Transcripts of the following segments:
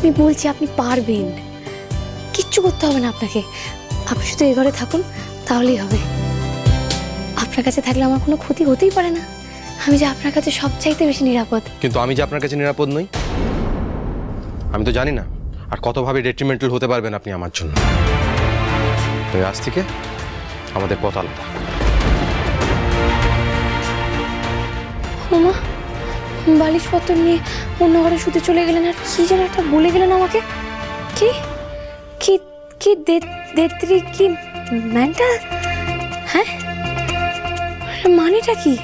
আমি বলছি আপনি পারবেন। কিচ্ছু করতে হবে না আপনাকে। আপনি শুধু এ ঘরে থাকুন তাহলেই হবে। আপনার কাছে থাকলে আমার কোনো ক্ষতি হতেই পারে না। আমি যে আপনার কাছে সবচাইতে বেশি নিরাপদ। কিন্তু আমি যে আপনার কাছে নিরাপদ নই আমি তো জানি না আর কতভাবে ডেট্রিমেন্টাল হতে পারবেন আপনি আমার জন্য। তাই আজ থেকে আমাদের পথ আলাদা। বালিশপত্র নিয়ে অন্য ঘরে শুতে চলে গেলেন আর কি যেন একটা বলে গেলেন আমাকে? কি? কি কি দেত্রী, কি মেন্টাল হ্যাঁ? মানেটা কি?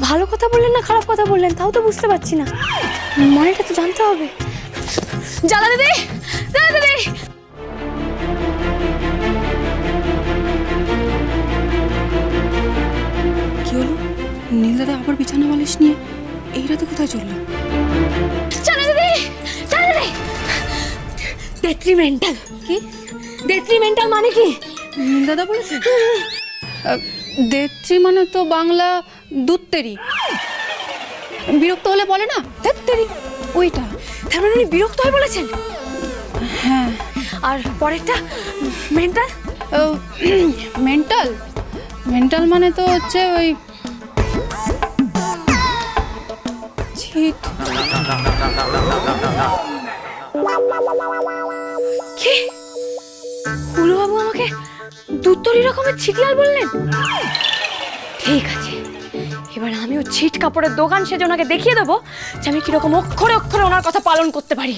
ভালো কথা বললেন না খারাপ কথা বললেন? তাও তো বুঝতে পারছি না। মানেটা তো জানতে হবে। জ্বালা দিদি! জ্বালা দিদি! কি হলো? নীলদাদা আবার বিছানা বালিশ নিয়ে এই রাতে কোথায় চলল? জ্বালা দিদি জ্বালা দিদি। ডেট্রিমেন্টাল কি? ডেট্রিমেন্টাল মানে কি? নীলদাদা বলেছে? দেত্রী মানে তো বাংলা দুত্তেরি। বিরক্ত হলে বলে না? দেত্তেরি? ওইটা। তার মানে উনি বিরক্ত হয়ে বলেছেন? হ্যাঁ। আর পরেরটা? মেন্টাল মেন্টাল মেন্টাল মানে তো হচ্ছে ওই ছিট কি? হুলুবাবু আমাকে দুত্তরি রকমের ছিটিয়াল বললেন? ঠিক আছে, এবার আমিও ছিট কাপড়ের দোকান সেজে ওনাকে দেখিয়ে দেবো যে আমি কীরকম অক্ষরে অক্ষরে ওনার কথা পালন করতে পারি।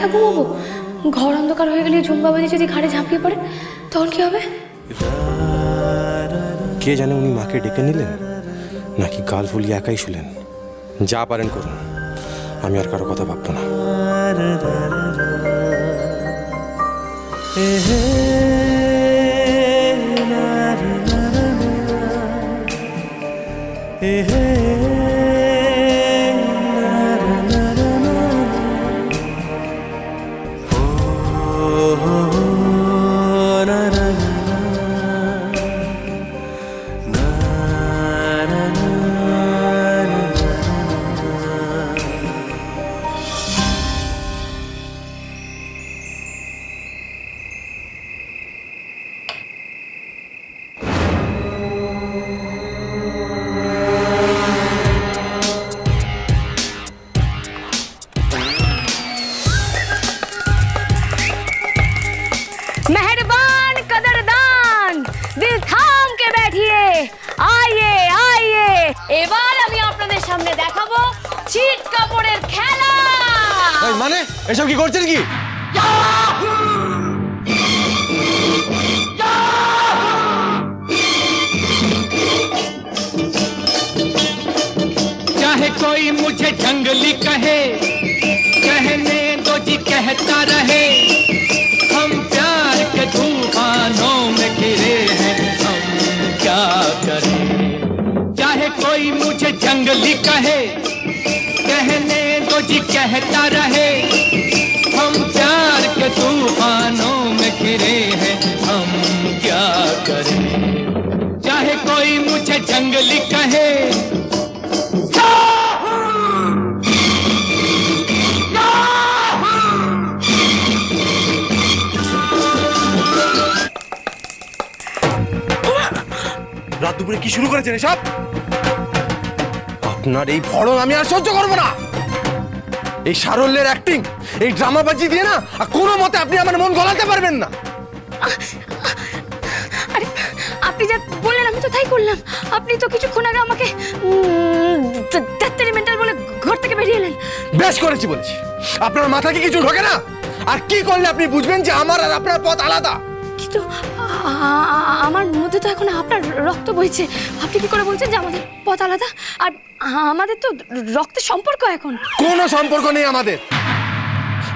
একা ঘুমাবো ঘর অন্ধকার হয়ে গেলে ঝুমবাবাজি যদি ঘাড়ে ঝাঁপিয়ে পড়ে তখন কি হবে? কে জানে উনি মাকে ডেকে নিলেন নাকি গাল ফুলিয়ে একাই শুলেন? যা পারেন করুন আমি আর কারও কথা ভাববো না। মানে এসব কি করছেন কি चाहे कोई मुझे जंगली कहे कहने दो जी कहता रहे हम प्यार के तूफानों में घिरे हैं हम क्या करें चाहे कोई मुझे जंगली कहे कहने दो जी कहता रहे हम प्यार के तूफानों में घिरे हैं हम क्या करें चाहे कोई मुझे जंगली कहे রাত দুপুরে কি শুরু করেছেন এসব আপনার এই ভরণ আমি আর সহ্য করবো না এই সারল্যের অ্যাক্টিং এই ড্রামাবাজি দিয়ে না আর কোনো মতে আপনি আমার মন গলাতে পারবেন না। আরে আপনি যা বললেন আমি তো তাই করলাম। আপনি তো কিছুক্ষণ আগে আমাকে ডাক্তারি মেন্টাল বলে ঘর থেকে বেরিয়ে এলেন। বেশ করেছি বলছি। আপনার মাথা কি কিছু ঢোকে না? আর কি করলে আপনি বুঝবেন যে আমার আর আপনার পথ আলাদা? কিন্তু আমার মধ্যে তো এখন আপনার রক্ত বইছে। আপনি কি করে বলছেন যে আমাদের পথ আলাদা? আর আমাদের তো রক্তের সম্পর্ক এখন। কোনো সম্পর্ক নেই আমাদের।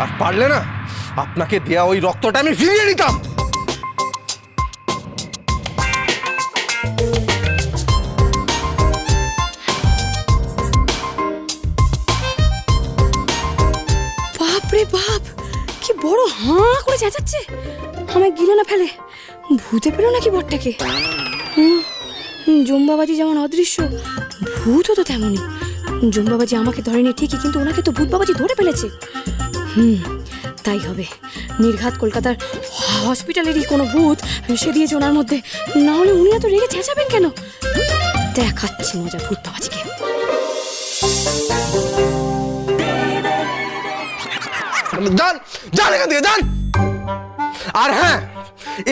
আর পারলে না, আপনাকে দেয়া ওই রক্তটা আমি ফিরিয়ে নিতাম। করে চেঁচাচ্ছে। আমায় গিলে না ফেলে। ভূতে পেল নাকি বরটাকে? জম্বাবাজি যেমন অদৃশ্য, ভূতও তো তেমনই। জম্বাবাজি আমাকে ধরেনি ঠিকই, কিন্তু ওনাকে তো ভূত বাবাজি ধরে ফেলেছে। হুম, তাই হবে। নির্ঘাত কলকাতার হসপিটালেরই কোনো ভূত সে দিয়েছে ওনার মধ্যে। না হলে উনি এত রেগে চেঁচাবেন কেন? দেখাচ্ছি মজা ভূত বাবাজিকে যান যান এখান থেকে যান আর হ্যাঁ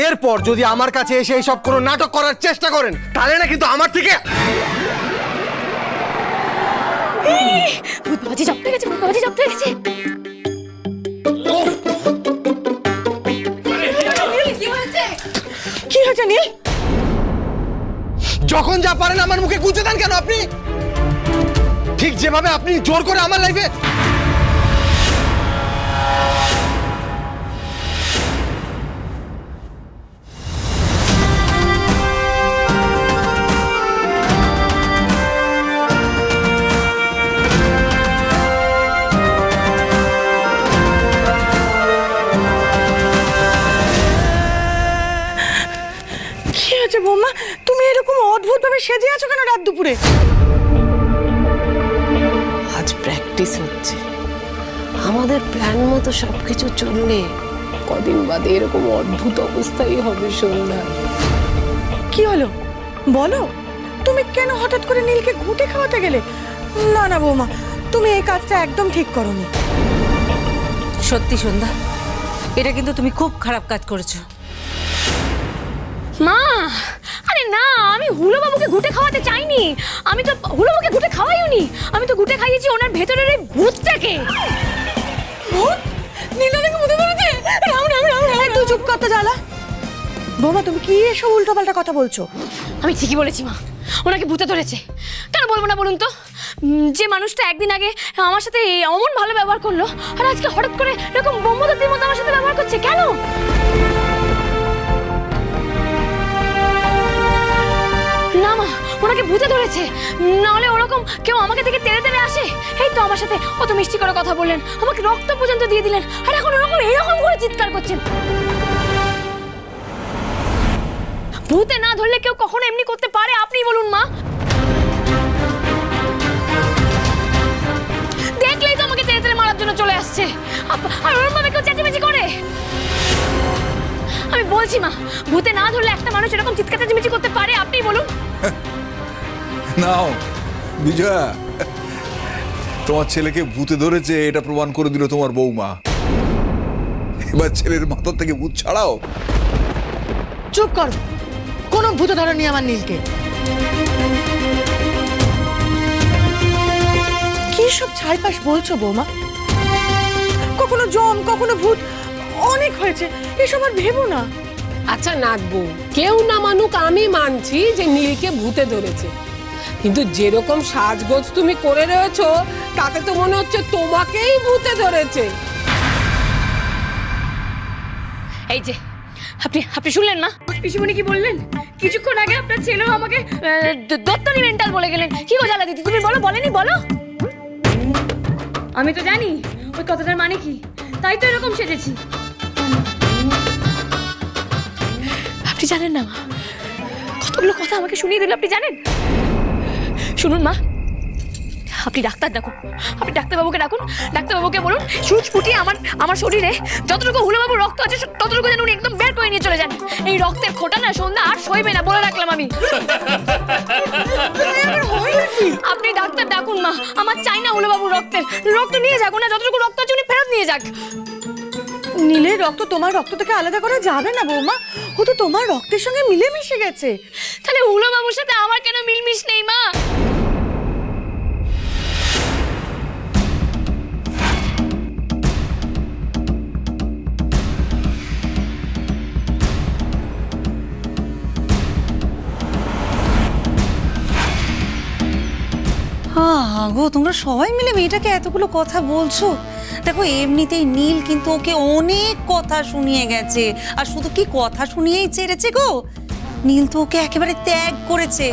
এরপর যদি আমার কাছে এসে এইসব কোনো নাটক করার চেষ্টা করেন তাহলে না কিন্তু আমার থেকে। ভূত বাবাজি জব্দ গেছে ভূত বাবাজি জব্দ গেছে। কি হয়েছে নীল? যখন যা পারেন আমার মুখে গুঁজে দেন কেন আপনি? ঠিক যেভাবে আপনি জোর করে আমার লাইফে হয়েছে বৌমা? তুমি এরকম অদ্ভুত ভাবে সেজে আছো কেন রাত দুপুরে? আজ প্র্যাকটিস হচ্ছে। আমাদের প্ল্যান মতো সবকিছু চললে কদিন বাদে এরকম অদ্ভুত অবস্থাই হবে সন্ধ্যা। কি হলো? বলো। তুমি কেন হঠাৎ করে নীলকে ঘুঁটে খাওয়াতে গেলে? না না বৌমা তুমি এই কাজটা একদম ঠিক করনি। সত্যি সন্ধ্যা এটা কিন্তু তুমি খুব খারাপ কাজ করেছ। মা! আরে না আমি হুলো বাবুকে ঘুটে খাওয়াতে চাইনি। আমি তো হুলো বাবুকে ঘুটে খাওয়াইনি আমি তো ঘুটে খাইয়েছি ওনার ভেতরের এই ভূতটাকে। ভূত? নীলাকে ভূতে ধরেছে রাম রাম রাম রাম তুই চুপ করতে জ্বালা। বৌমা তুমি কি এসব উল্টোপাল্টা কথা বলছো? আমি ঠিকই বলেছি মা। ওনাকে ভূতে ধরেছে। কেন বলব না বলুন তো? যে মানুষটা একদিন আগে আমার সাথে অমন ভালো ব্যবহার করল আর আজকে হঠাৎ করে এরকম ব্রহ্মদত্তের মতো আমার সাথে ব্যবহার করছে কেন? ভূতে ধরেছে। নাহলে ওরকম কেউ আমাকে থেকে তেড়ে তেড়ে আসে। এই তো আমার সাথে অত মিষ্টি করে কথা বললেন। আমাকে রক্ত পর্যন্ত দিয়ে দিলেন। আর এখন ওরকম এরকম করে চিৎকার করছেন। ভূতে না ধরলে কেউ কখনো এমনি করতে পারে? আপনি বলুন, মা। দেখলেই তো আমাকে তেড়ে তেড়ে মারার জন্য চলে আসছে। আর ওরম ভাবে কেউ চেঁচামেচি করে? আমি বলছি, মা, ভূতে না ধরলে একটা মানুষ এরকম চিৎকার, চেঁচামেচি নাও বিজয়া। তোমার ছেলেকে ভূতে ধরেছে এটা প্রমাণ করে দিল তোমার বৌমা। এবার ছেলের মাথা থেকে ভূত ছাড়াও। চুপ করো। কোনো ভূত ধরনি আমার নীলকে। কি সব ছাইপাশ বলছো বৌমা? কখনো জম কখনো ভূত অনেক হয়েছে এসব আর ভেবো না। আচ্ছা নাচবো কেউ না মানুক আমি মানছি যে নীলকে ভূতে ধরেছে। কিন্তু যেরকম সাজগোজ তুমি করে রয়েছো তাতে তো মনে হচ্ছে তোমাকেই ভূতে ধরেছে। এই যে আপনি আপনি শুনলেন মা পিসিমণি কি বললেন? কিছুক্ষণ আগে আপনার ছেলেও আমাকে আহ, মেন্টাল বলে গেলেন। কি গো জ্বালা দিদি তুমি বলো বলেনি বলো। আমি তো জানি ওই কথাটার মানে কি। তাই তো এরকম সেজেছি। আপনি জানেন না মা কতগুলো কথা আমাকে শুনিয়ে দিল আপনি জানেন? শুনুন মা। আপনি ডাক্তার ডাকুন আপনি ডাক্তারবাবুকে ডাকুন ডাক্তারবাবুকে বলুন সুচ ফুটিয়ে আমার আমার শরীরে যতটুকু হুলোবাবু রক্ত আছে ততটুকু যেন উনি একদম বের করে নিয়ে চলে যান। এই রক্তের খোটা না সন্ধ্যা আর সইবে না বলে রাখলাম আমি। আপনি ডাক্তার ডাকুন মা আমার চাই না হুলোবাবু রক্তের। রক্ত নিয়ে যাক না যতটুকু রক্ত আছে উনি ফেরত নিয়ে যাক। নীলের রক্ত তোমার রক্ত থেকে আলাদা করা যাবে না বৌমা। ও তো তোমার রক্তের সঙ্গে মিলেমিশে গেছে। তাহলে হুলোবাবুর সাথে আমার কেন মিলমিশ নেই মা? হ্যাঁ গো, তোমরা সবাই মিলে মেয়েটাকে এতগুলো কথা বলছো? দেখো, এমনিতেই নীল কিন্তু ওকে অনেক কথা শুনিয়ে গেছে। আর শুধু কি কথা শুনিয়েই ছেড়েছে গো? নীল তো ওকে একেবারে ত্যাগ করেছে।